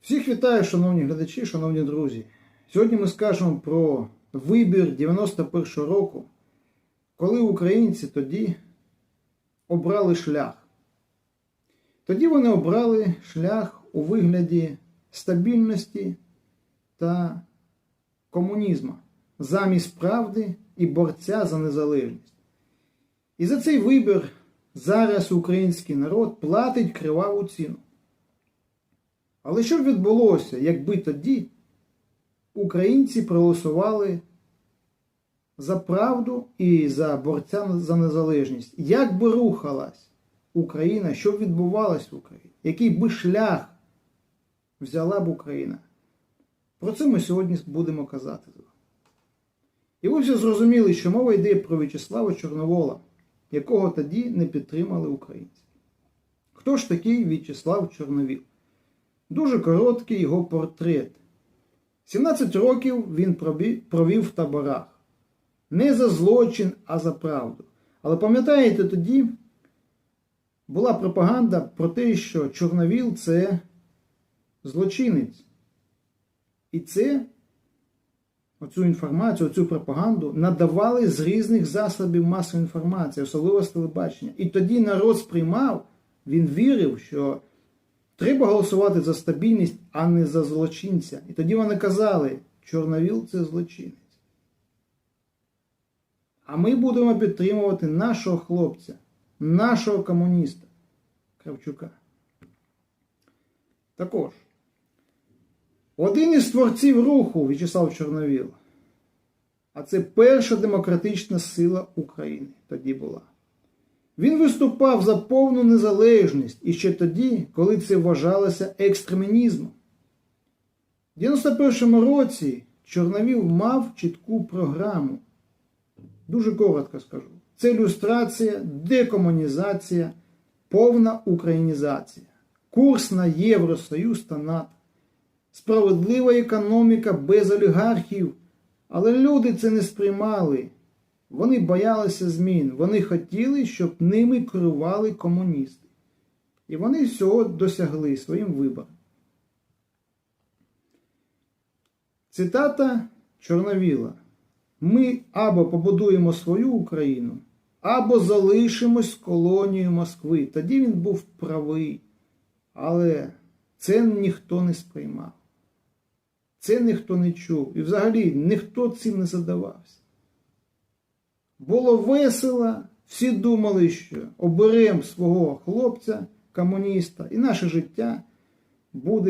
Всіх вітаю, шановні глядачі, шановні друзі. Сьогодні ми скажемо про вибір 91-го року, коли українці тоді обрали шлях. Тоді вони обрали шлях у вигляді стабільності та комунізму замість правди і борця за незалежність. І за цей вибір зараз український народ платить криваву ціну. Але що б відбулося, якби тоді українці проголосували за правду і за борця за незалежність? Як би рухалась Україна, що б відбувалось в Україні? Який би шлях взяла б Україна? Про це ми сьогодні будемо казати. І ви вже зрозуміли, що мова йде про В'ячеслава Чорновола, якого тоді не підтримали українці. Хто ж такий В'ячеслав Чорновіл? Дуже короткий його портрет. 17 років він провів в таборах. Не за злочин, а за правду. Але пам'ятаєте, тоді була пропаганда про те, що Чорновіл це злочинець. І це, оцю інформацію, оцю пропаганду надавали з різних засобів масової інформації, особливо з телебачення. І тоді народ сприймав, він вірив, що Треба голосувати за стабільність, а не за злочинця. І тоді вони казали, Чорновіл це злочинець. А ми будемо підтримувати нашого хлопця, нашого комуніста Кравчука. Також, один із творців руху В'ячеслав Чорновіл, а це перша демократична сила України тоді була. Він виступав за повну незалежність і ще тоді, коли це вважалося екстремінізмом. У 91-му році Чорновіл мав чітку програму. Дуже коротко скажу. Це люстрація, декомунізація, повна українізація, курс на Євросоюз та НАТО, справедлива економіка без олігархів. Але люди це не сприймали. Вони боялися змін, вони хотіли, щоб ними керували комуністи. І вони всього досягли своїм вибором. Цитата Чорновіла. Ми або побудуємо свою Україну, або залишимось колонією Москви. Тоді він був правий. Але це ніхто не сприймав. Це ніхто не чув. І взагалі ніхто цим не задавався. Було весело, всі думали, що оберемо свого хлопця, комуніста, і наше життя буде.